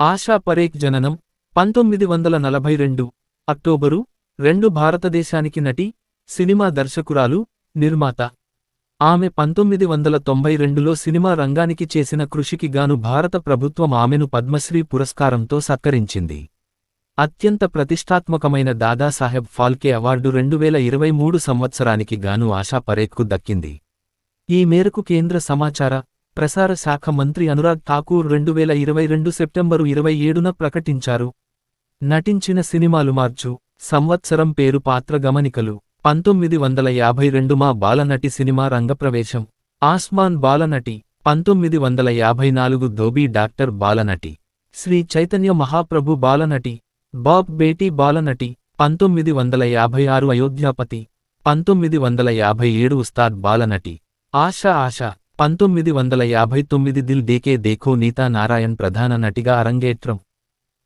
ఆశా పరేఖ్ జననం పంతొమ్మిది వందల నలభై రెండు అక్టోబరు రెండు భారతదేశానికి నటి సినిమా దర్శకురాలు నిర్మాత. ఆమె పంతొమ్మిది వందల తొంభై రెండులో సినిమా రంగానికి చేసిన కృషికి గాను భారత ప్రభుత్వం ఆమెను పద్మశ్రీ పురస్కారంతో సత్కరించింది. అత్యంత ప్రతిష్టాత్మకమైన దాదాసాహెబ్ ఫాల్కే అవార్డు రెండు వేల ఇరవై మూడు సంవత్సరానికి గాను ఆశా పరేఖ్కు దక్కింది. ఈ మేరకు కేంద్ర సమాచార ప్రసార శాఖ మంత్రి అనురాగ్ ఠాకూర్ రెండు వేల ఇరవై రెండు సెప్టెంబరు ఇరవై ఏడున ప్రకటించారు. నటించిన సినిమాలు మార్చు సంవత్సరం పేరు పాత్ర గమనికలు. పంతొమ్మిది వందల యాభై రెండు మా బాలనటి సినిమా రంగప్రవేశం. ఆస్మాన్ బాలనటి పంతొమ్మిది వందల యాభై నాలుగు ధోబీ డాక్టర్ బాలనటి. శ్రీ చైతన్య మహాప్రభు బాలనటి బాబ్ బేటీ బాలనటి పంతొమ్మిది వందల యాభై ఆరు అయోధ్యాపతి పంతొమ్మిది వందల యాభై ఏడు ఉస్తాద్ బాలనటి. ఆశా ఆశా పంతొమ్మిది వందల యాభై తొమ్మిది దిల్ డేకే దేఖో నీతా నారాయణ్ ప్రధాన నటిగా అరంగేట్రం.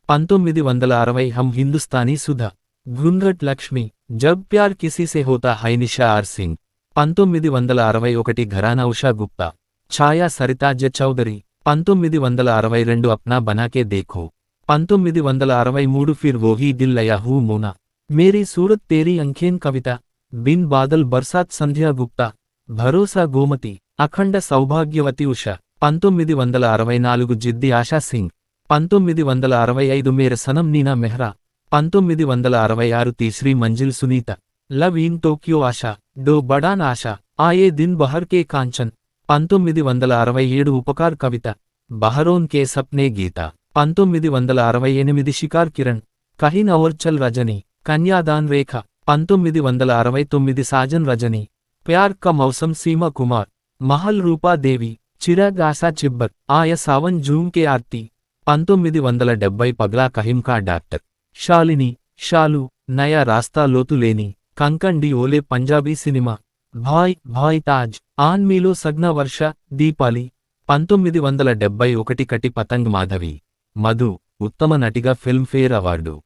పంతొమ్మిది వందల అరవై హం హిందుస్థానీ సుధ. ఘుంఘట్ లక్ష్మి. జబ్ ప్యార్ కిసీసే హోతా హై నిషా ఆర్ సింగ్. పంతొమ్మిది వందల అరవై ఒకటి ఘరానా ఉషా గుప్తా. ఛాయా సరితాజ్య చౌదరి. పంతొమ్మిది వందల అరవై రెండు అప్నా బనాకే దేఖో. పంతొమ్మిది వందల అరవై మూడు ఫిర్ వోహీ దిల్ లయా హూ మోనా. మేరీ సూరత్ తేరీ అంఖేన్ కవిత. బిన్ బాదల్ బర్సాత్ సంధ్యా గుప్తా. భరోసా గోమతి. అఖండ సౌభాగ్యవతి ఉష. పంతొమ్మిది వందల అరవై నాలుగు జిద్ది ఆశా సింగ్. పంతొమ్మిది వందల అరవై ఐదు మేర సనం నీనా మెహ్రా. పంతొమ్మిది వందల అరవై ఆరు Teesri Manzil Sunita. Love in Tokyo Asha. Do Badan Asha. Aaye Din Bahar కే కాంచన్. పంతొమ్మిది వందల అరవై ఏడు ఉపకార్ కవిత. బహరోన్ కే సప్నే గీత. పంతొమ్మిది వందల అరవై ఎనిమిది షికార్ కిరణ్. కహిన్ ఔర్చల్ రజని. కన్యాదాన్ రేఖ. పంతొమ్మిది వందల అరవై తొమ్మిది సాజన్ రజని. ప్యార్ క మౌసం సీమ కుమార్. మహల్ రూపాదేవి చిరాగ్ ఆశా చిబ్బర్ ఆయ సావన్ జూమ్ కే ఆర్తి. పంతొమ్మిది వందల డెబ్బై పగ్లా కహింకా డాక్టర్. షాలిని షాలు నయా రాస్తా లోతు లేని కంకండి ఓలే పంజాబీ సినిమా. భాయ్ భాయ్ తాజ్ ఆన్ మీలో సగ్న వర్ష దీపాలి. పంతొమ్మిది వందల డెబ్బై ఒకటి కటి పతంగ్ మాధవి. మధు ఉత్తమ నటిగా Filmfare award.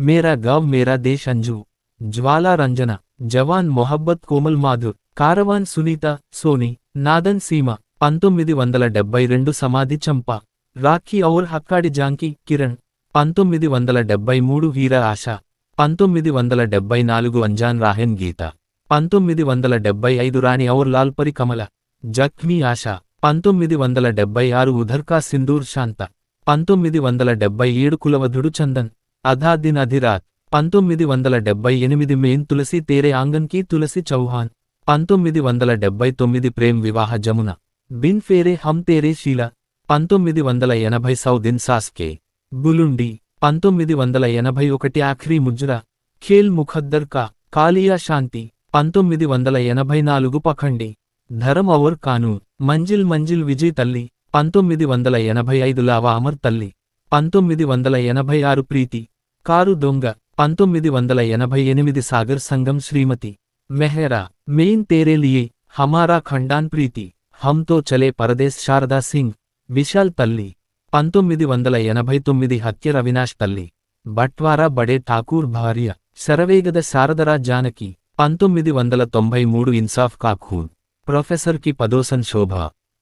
Mera Gaon Mera Desh Anju. Jwala Ranjana Jawan Mohabbat Komal Madhur. Caravan Sunita Soni Nadaan Seema పంతొమ్మిది వందల డెబ్బై రెండు సమాధి చంప రాఖీ ఔర్ హక్కాడి జాంకీ కిరణ్ పంతొమ్మిది వందల డెబ్బై మూడు వీర ఆశ పంతొమ్మిది వందల డెబ్బై నాలుగు అంజాన్ రాహెన్ గీత పంతొమ్మిది వందల డెబ్బై ఐదు రాణి ఔర్ లాల్పరి కమల జఖ్మీ ఆశ పంతొమ్మిది వందల డెబ్బై ఆరు ఉధర్కా సింధూర్ శాంత పంతొమ్మిది వందల డెబ్బై ఏడు కులవధుడు చందన్ అధాదిన్ అధిరాత్ పంతొమ్మిది వందల డెబ్బై ఎనిమిది మేన్ తులసి తేరే ఆంగన్కీ తులసి చౌహాన్ పంతొమ్మిది వందల డెబ్బై తొమ్మిది ప్రేమ్ వివాహ జమున. బిన్ ఫేరే హమ్ తేరే శీల పంతొమ్మిది వందల ఎనభై సౌదిన్ సాస్కే. బులుండి. పంతొమ్మిది వందల ఎనభై ఒకటి ఆఖ్రీ ముజ్రా. ఖేల్ ముఖద్దర్ కా. కాలియా శాంతి. పంతొమ్మిది వందల ఎనభై నాలుగు పఖండి. ధరం అవర్ కాను మంజిల్ మంజిల్ విజయ్ తల్లి. పంతొమ్మిది వందల ఎనభై ఐదు లావా అమర్ తల్లి. పంతొమ్మిది వందల ఎనభై ఆరు ప్రీతి. కారు దొంగ. పంతొమ్మిది వందల ఎనభై ఎనిమిది సాగర్ సంఘం శ్రీమతి. मेहरा मेन तेरे लिए हमारा खंडान प्रीति हम तो चले పరదేశ్ శారదా సింగ్ విశాల్ తల్లి పంతొమ్మిది వందల ఎనభై తొమ్మిది హత్య రవినాష్ తల్లి బట్వారా బడే ఠాకూర్ భార్య శరవేగద శారదరా జానకి పంతొమ్మిది వందల తొంభై మూడు ఇన్సాఫ్ కాఖూన్ ప్రొఫెసర్కి పదోసన్ శోభ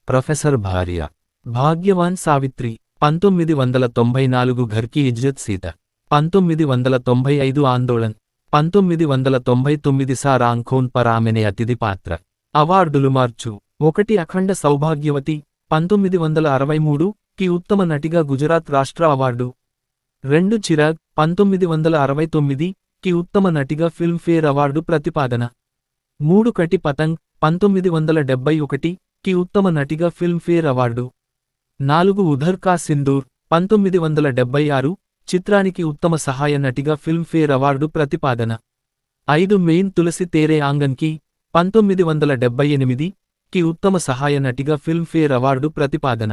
ప్రొఫెసర్ భార్య భాగ్యవాన్ సావిత్రి పంతొమ్మిది వందల తొంభై నాలుగు ఘర్కి ఇజ్జత్ సీత పంతొమ్మిది వందల తొంభై ఐదు ఆందోళన్ పంతొమ్మిది వందల తొంభై తొమ్మిది సారాంఖోన్ పరామెనే అతిథి పాత్ర. అవార్డులు మార్చు. ఒకటి అఖండ సౌభాగ్యవతి పంతొమ్మిది వందల అరవై మూడు కి ఉత్తమ నటిగా గుజరాత్ రాష్ట్ర అవార్డు. రెండు చిరాగ్ పంతొమ్మిది వందల అరవై తొమ్మిది కి ఉత్తమ నటిగా ఫిల్మ్ఫేర్ అవార్డు ప్రతిపాదన. మూడు కటి పతంగ్ పంతొమ్మిది వందల డెబ్బై ఒకటి కి ఉత్తమ నటిగా ఫిల్మ్ఫేర్ అవార్డు. నాలుగు ఉధర్ కా సింధూర్ పంతొమ్మిది వందల డెబ్బై ఆరు చిత్రానికి ఉత్తమ సహాయ నటిగా ఫిల్మ్ఫేర్ అవార్డు ప్రతిపాదన. ఐదు మెయిన్ తులసి తేరే ఆంగన్కి పంతొమ్మిది వందల డెబ్బై ఎనిమిది కి ఉత్తమ సహాయ నటిగా ఫిల్మ్ఫేర్ అవార్డు ప్రతిపాదన.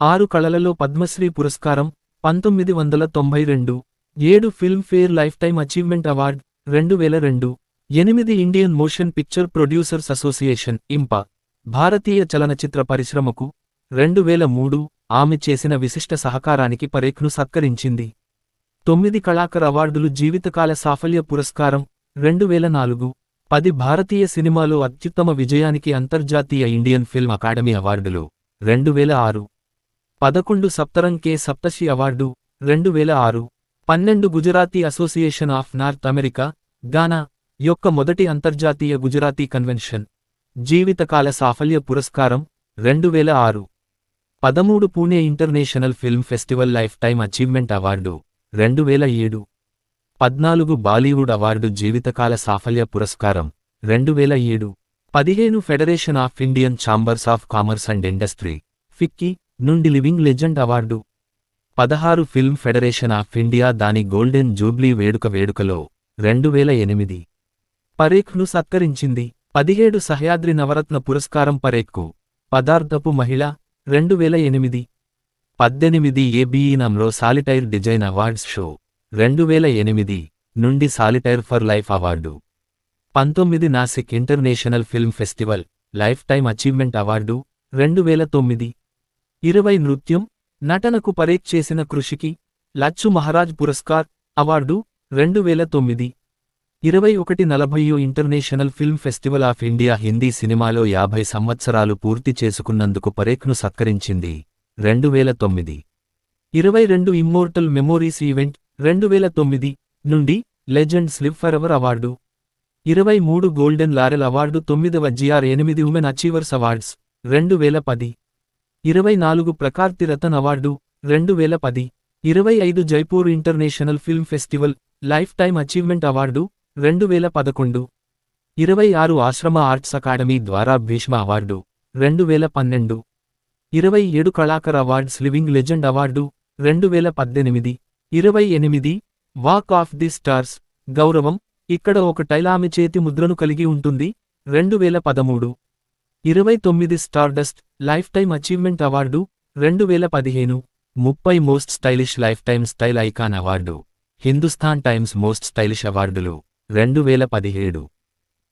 ఆరు కళలలో పద్మశ్రీ పురస్కారం పంతొమ్మిది వందల తొంభై రెండు ఏడు Filmfare life time achievement award రెండు వేల రెండు ఎనిమిది Indian motion picture producers association IMPPA భారతీయ చలనచిత్ర పరిశ్రమకు రెండు వేల మూడు ఆమె చేసిన విశిష్ట సహకారానికి పరేఖ్ను సత్కరించింది. తొమ్మిది కళాకర్ అవార్డులు జీవితకాల సాఫల్య పురస్కారం రెండు వేల నాలుగు పది భారతీయ సినిమాలో అత్యుత్తమ విజయానికి అంతర్జాతీయ ఇండియన్ ఫిల్మ్ అకాడమీ అవార్డులు రెండు వేల ఆరు. పదకొండు సప్తరంగ్ కే సప్తషి అవార్డు రెండు వేల ఆరు. పన్నెండు Gujarati association of north America గానా యొక్క మొదటి అంతర్జాతీయ గుజరాతీ కన్వెన్షన్. జీవితకాల సాఫల్య పురస్కారం రెండు వేల ఆరు. పదమూడు Pune international film festival life time achievement award రెండు వేల ఏడు. పద్నాలుగు బాలీవుడ్ అవార్డు జీవితకాల సాఫల్య పురస్కారం రెండు వేల ఏడు. పదిహేను federation of Indian chambers of commerce and industry FICCI నుండి లివింగ్ లెజెండ్ అవార్డు. పదహారు ఫిల్మ్ ఫెడరేషన్ ఆఫ్ ఇండియా దాని గోల్డెన్ జూబ్లీ వేడుక వేడుకలో రెండు వేల ఎనిమిది. పరేఖ్ను సత్కరించింది. పదిహేడు సహ్యాద్రి నవరత్న పురస్కారం పరేఖ్కు పదార్థపు మహిళ రెండు వేల ఎనిమిది పద్దెనిమిది ఏబీఈనంలో సాలిటైర్ డిజైన్ అవార్డ్స్ షో. రెండు వేల ఎనిమిది నుండి సాలిటైర్ ఫర్ లైఫ్ అవార్డు. పంతొమ్మిది Nashik international film festival life time achievement award రెండు వేల తొమ్మిది. ఇరవై నృత్యం నటనకు పరేక్ చేసిన కృషికి లచ్చు మహారాజ్ పురస్కార్ అవార్డు రెండు వేల తొమ్మిది. ఇరవై ఒకటి నలభైయో international film festival of India Hindi సినిమాలో యాభై సంవత్సరాలు పూర్తి చేసుకున్నందుకు పరేఖ్ను సత్కరించింది. రెండు వేల తొమ్మిది. ఇరవై రెండు ఇమ్మోర్టల్ మెమోరీస్ ఈవెంట్ రెండు వేల తొమ్మిది నుండి legend slip forever award ఇరవై మూడు గోల్డెన్ లారెల్ అవార్డు తొమ్మిదవ జిఆర్ ఎనిమిది ఉమెన్ అచీవర్స్ అవార్డ్స్ రెండు వేల పది. ఇరవై నాలుగు ప్రకార్తి రతన్ అవార్డు రెండు వేల పది. ఇరవై ఐదు Jaipur international film festival life time achievement award రెండు వేల పదకొండు. ఇరవై ఆరు ఆశ్రమ ఆర్ట్స్ అకాడమీ ద్వారా భీష్మ అవార్డు. రెండు వేల పన్నెండు. ఇరవై ఏడు Kalakar awards living legend award. రెండు వేల పద్దెనిమిది. ఇరవై ఎనిమిది. Walk of the stars. గౌరవం. ఇక్కడ ఒక టైలామె చేతి ముద్రను కలిగి ఉంటుంది. రెండు వేల పదమూడు. ఇరవై తొమ్మిది Stardust life time achievement award. రెండు వేల పదిహేను. ముప్పై most stylish life time style icon award. Hindustan Times most stylish అవార్డులు. రెండు వేల పదిహేడు.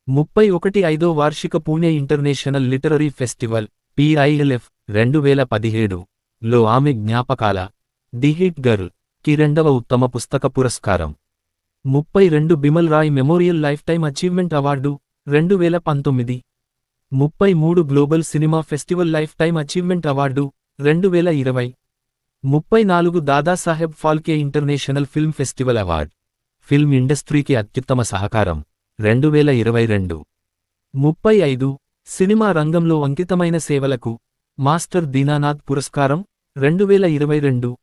ముప్పై ఒకటి ఐదో వార్షిక Pune international literary festival PILF రెండు వేల పదిహేడు. లో ఆమె జ్ఞాపకాల ది హిట్ గర్ల్కి రెండవ ఉత్తమ పుస్తక పురస్కారం. ముప్పై రెండు Bimal Roy memorial life time achievement award రెండు వేల పంతొమ్మిది. ముప్పై మూడు global cinema festival life time achievement award రెండు వేల ఇరవై. ముప్పై నాలుగు Dadasaheb Phalke international film festival award. Film ఇండస్ట్రీకి అత్యుత్తమ సహకారం. రెండు వేల ఇరవై రెండు. ముప్పై ఐదు. సినిమా రంగంలో అంకితమైన సేవలకు మాస్టర్ దీనానాథ్ పురస్కారం. రెండు వేల ఇరవై రెండు.